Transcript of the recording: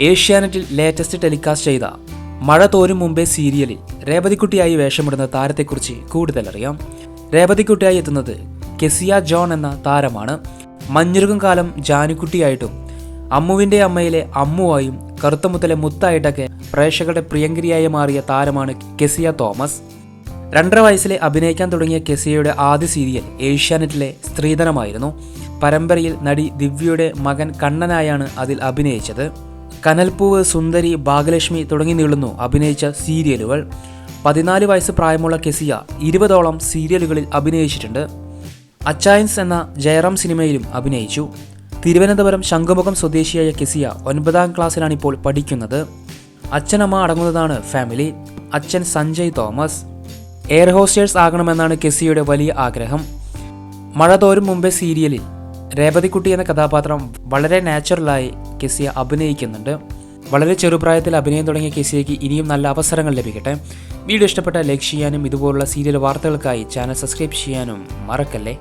ഏഷ്യാനെറ്റിൽ latest telecast ചെയ്ത മഴ തോരും മുമ്പേ സീരിയലിൽ രേവതിക്കുട്ടിയായി വേഷമിടുന്ന താരത്തെക്കുറിച്ച് കൂടുതൽ അറിയാം. രേവതിക്കുട്ടിയായി എത്തുന്നത് കെസിയ ജോൺ എന്ന താരമാണ്. മഞ്ഞുരുകം കാലം ജാനുക്കുട്ടിയായിട്ടും അമ്മുവിന്റെ അമ്മയിലെ അമ്മുവായും കറുത്തമുത്തലെ മുത്തായിട്ടൊക്കെ പ്രേക്ഷകരുടെ പ്രിയങ്കരിയായി മാറിയ താരമാണ് കെസിയ തോമസ്. രണ്ടര വയസ്സിലെ അഭിനയിക്കാൻ തുടങ്ങിയ കെസിയയുടെ ആദ്യ സീരിയൽ ഏഷ്യാനെറ്റിലെ സ്ത്രീധനമായിരുന്നു. പരമ്പരയിൽ നടി ദിവ്യയുടെ മകൻ കണ്ണനായാണ് അതിൽ അഭിനയിച്ചത്. കനൽപ്പൂവ് സുന്ദരി ഭാഗ്യലക്ഷ്മി തുടങ്ങി നീളുന്നു അഭിനയിച്ച സീരിയലുകൾ. പതിനാല് വയസ്സ് പ്രായമുള്ള കെസിയ ഇരുപതോളം സീരിയലുകളിൽ അഭിനയിച്ചിട്ടുണ്ട്. അച്ചായൻസ് എന്ന ജയറാം സിനിമയിലും അഭിനയിച്ചു. തിരുവനന്തപുരം ശംഖുമുഖം സ്വദേശിയായ കെസിയ ഒൻപതാം ക്ലാസ്സിലാണ് ഇപ്പോൾ പഠിക്കുന്നത്. അച്ഛനമ്മ അടങ്ങുന്നതാണ് ഫാമിലി. അച്ഛൻ സഞ്ജയ് തോമസ്. എയർ ഹോസ്റ്റേഴ്സ് ആകണമെന്നാണ് കെസിയയുടെ വലിയ ആഗ്രഹം. മഴ തോരും മുമ്പേ സീരിയലിൽ രേവതിക്കുട്ടി എന്ന കഥാപാത്രം വളരെ നാച്ചുറലായി കെസിയ അഭിനയിക്കുന്നുണ്ട്. വളരെ ചെറുപ്രായത്തിൽ അഭിനയം തുടങ്ങിയ കെസിയയ്ക്ക് ഇനിയും നല്ല അവസരങ്ങൾ ലഭിക്കട്ടെ. വീഡിയോ ഇഷ്ടപ്പെട്ട ലൈക്ക് ചെയ്യാനും ഇതുപോലുള്ള സീരിയൽ വാർത്തകൾക്കായി ചാനൽ സബ്സ്ക്രൈബ് ചെയ്യാനും മറക്കല്ലേ?